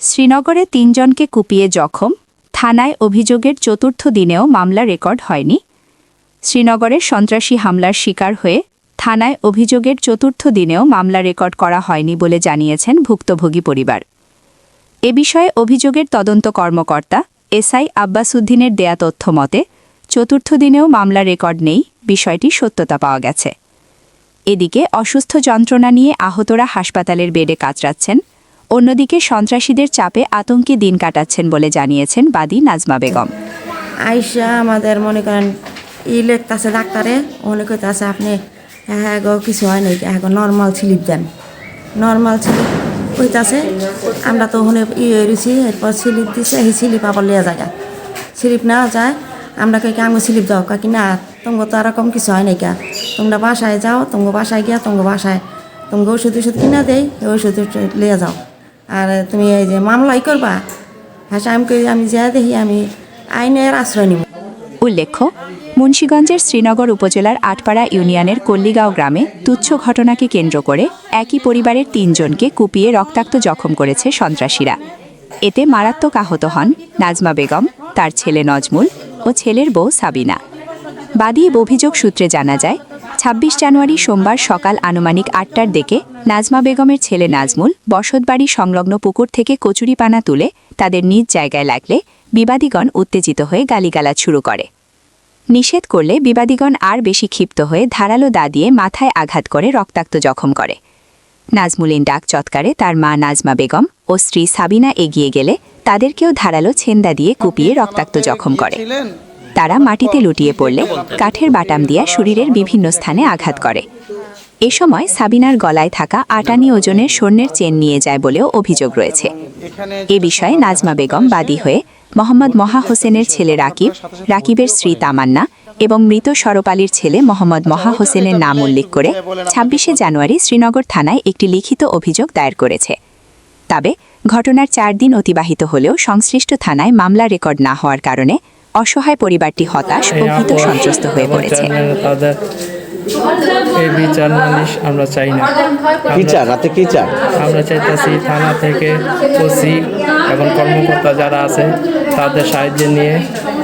শ্রীনগরে তিনজনকে কুপিয়ে জখম, থানায় অভিযোগের চতুর্থ দিনেও মামলা রেকর্ড হয়নি। শ্রীনগরের সন্ত্রাসী হামলার শিকার হয়ে থানায় অভিযোগের চতুর্থ দিনেও মামলা রেকর্ড করা হয়নি বলে জানিয়েছেন ভুক্তভোগী পরিবার। এ বিষয়ে অভিযোগের তদন্ত কর্মকর্তা এসআই আব্বাসুদ্দিনের দেয়া তথ্য মতে, চতুর্থ দিনেও মামলা রেকর্ড নেই, বিষয়টি সত্যতা পাওয়া গেছে। এদিকে অসুস্থ যন্ত্রণা নিয়ে আহতরা হাসপাতালের বেডে কাতরাচ্ছেন অন্যদিকে সন্ত্রাসীদের চাপে আতঙ্কে দিন কাটাচ্ছেন বলে জানিয়েছেন বাদী নাজমা বেগম। আইসা আমাদের মনে করেন, ই লেখতেছে ডাক্তারে মনে করতেছে আপনি হ্যাঁ গো কিছু হয় নাই হ্যাঁ গো নর্মাল স্লিপ দেন। নর্মাল স্লিপ কইতাছে, আমরা তো ওখানে ই রয়েছি এরপর স্লিপ দিছে, এই স্লিপ আবার লিয়া যায় স্লিপ নেওয়া যায়, আমরা কই আমি স্লিপ দাও? কাকি না, তোমাকে তো এরকম কিছু হয় নাই কা তোমরা বাসায় যাও, তোমাকে বাসায় গিয়া তোমাকে বাসায়, তোমাকে ওষুধ ওষুধ কিনা দেয় ওষুধ লিয়ে যাও। আর তুমি এই যে মামলাই করবা? হ্যাঁ আমি আমি যা দেখি, আমি আইনের আশ্রয় নিব। উল্লেখ্য, মুন্সীগঞ্জের শ্রীনগর উপজেলার আটপাড়া ইউনিয়নের কল্লিগাঁও গ্রামে তুচ্ছ ঘটনাকে কেন্দ্র করে একই পরিবারের তিনজনকে কুপিয়ে রক্তাক্ত জখম করেছে সন্ত্রাসীরা। এতে মারাত্মক আহত হন নাজমা বেগম, তার ছেলে নজমুল ও ছেলের বউ সাবিনা। বাদী অভিযোগ সূত্রে জানা যায় ২৬ জানুয়ারি সোমবার সকাল আনুমানিক আটটার দিকে নাজমা বেগমের ছেলে নাজমুল বসতবাড়ি সংলগ্ন পুকুর থেকে কচুরিপানা তুলে তাদের নিজ জায়গায় লাগলে বিবাদীগণ উত্তেজিত হয়ে গালিগালাজ শুরু করে। নিষেধ করলে বিবাদীগণ আর বেশি ক্ষিপ্ত হয়ে ধারালো দা দিয়ে মাথায় আঘাত করে রক্তাক্ত জখম করে। নাজমুলিন ডাক চৎকারে তার মা নাজমা বেগম ও স্ত্রী সাবিনা এগিয়ে গেলে তাদেরকেও ধারালো ছেন্দা দিয়ে কুপিয়ে রক্তাক্ত জখম করে। তারা মাটিতে লুটিয়ে পড়লে কাঠের বাটাম দিয়া শরীরের বিভিন্ন স্থানে আঘাত করে। এ সময় সাবিনার গলায় থাকা আটানি ওজনের স্বর্ণের চেন নিয়ে যায় বলেও অভিযোগ রয়েছে। এ বিষয়ে নাজমা বেগম বাদী হয়ে মোহাম্মদ মহা হোসেনের ছেলে রাকিব রাকিবের স্ত্রী তামান্না এবং মৃত সরপালির ছেলে মোহাম্মদ মহা হোসেনের নাম উল্লেখ করে ছাব্বিশে জানুয়ারি শ্রীনগর থানায় একটি লিখিত অভিযোগ দায়ের করেছে। তবে ঘটনার চার দিন অতিবাহিত হলেও সংশ্লিষ্ট থানায় মামলা রেকর্ড না হওয়ার কারণে অসহায় পরিবারটি হতাশ ও ভীত সন্ত্রস্ত হয়ে পড়েছে। এই বিচার নালিশ আমরা চাই না। চান? রাতে কি চান? আমরা চাইতেছি থানা থেকে ওসি এবং কর্মকর্তা যারা আছে তাদের সাহায্য নিয়ে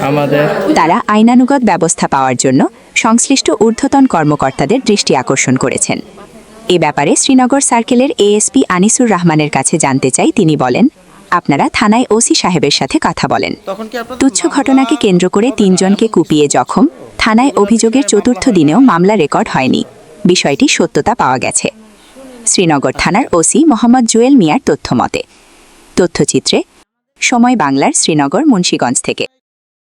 আমাদের তারা আইনানুগত ব্যবস্থা পাওয়ার জন্য সংশ্লিষ্ট ঊর্ধ্বতন কর্মকর্তাদের দৃষ্টি আকর্ষণ করেছেন। এ ব্যাপারে শ্রীনগর সার্কেলের এএসপি আনিসুর রহমানের কাছে জানতে চাই তিনি বলেন আপনারা থানায় ওসি সাহেবের সাথে কথা বলেন। তুচ্ছ ঘটনাকে কেন্দ্র করে তিনজনকে কুপিয়ে জখম। থানায় অভিযোগের চতুর্থ দিনেও মামলা রেকর্ড হয়নি। বিষয়টি সত্যতা পাওয়া গেছে। শ্রীনগর থানার ওসি মোহাম্মদ জুয়েল মিয়ার তথ্যমতে। তথ্যচিত্রে সময় বাংলার শ্রীনগর মুন্সীগঞ্জ থেকে।